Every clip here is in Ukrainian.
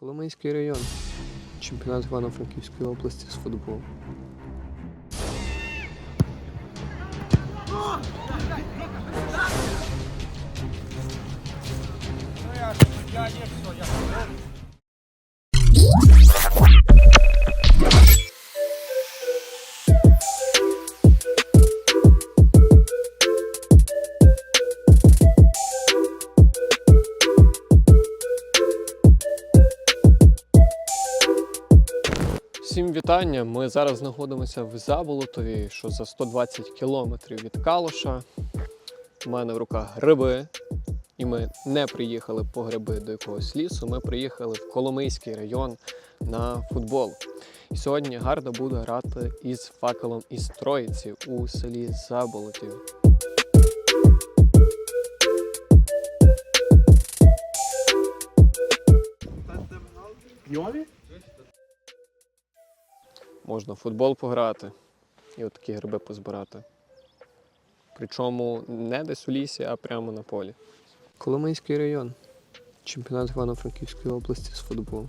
Коломийський район. Чемпіонат Івано-Франківської області з футболу. Всім вітання! Ми зараз знаходимося в Заболотові, що за 120 кілометрів від Калуша. У мене в руках гриби. І ми не приїхали по гриби до якогось лісу. Ми приїхали в Коломийський район на футбол. І сьогодні гарно буде грати із факелом із Троїці у селі Заболотів. Йові? Можна в футбол пограти і от такі гриби позбирати. Причому не десь у лісі, а прямо на полі. Коломийський район. Чемпіонат Івано-Франківської області з футболу.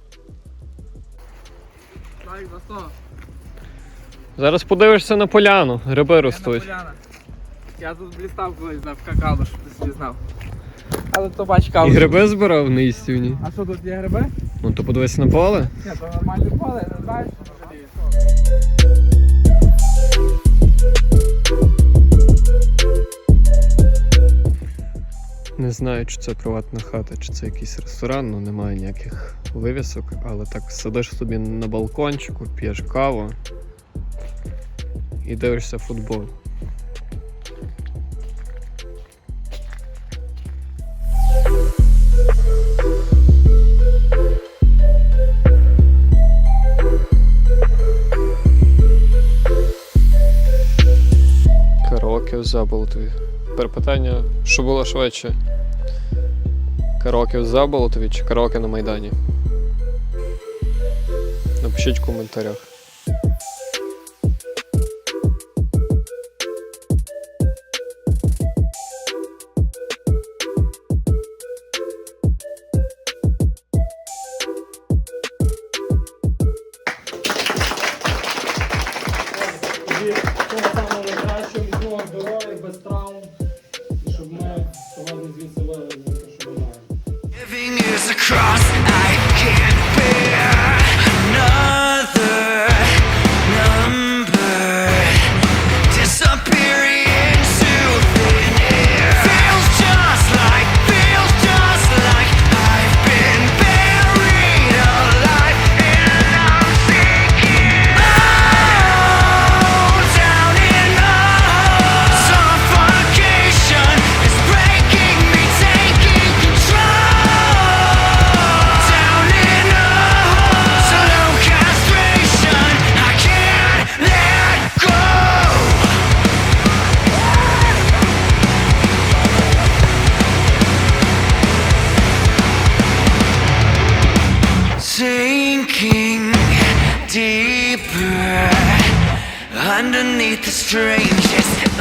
Зараз подивишся на поляну, гриби Я ростуть. на. Я тут блістав колись на какао, щоб ти собі знав. Але то бач каву. І гриби збирав на істівні. А що тут є гриби? Ну то подивись на поле. Ні, то нормальне поле, не знаю, що. Не знаю, чи це приватна хата, чи це якийсь ресторан, ну немає ніяких вивісок, але так сидиш собі на балкончику, п'єш каву і дивишся футбол. Караоке в Заболотові. Тепер питання, що було швидше? Караоке в Заболотові чи караоке на Майдані? Напишіть в коментарях. Underneath the strangest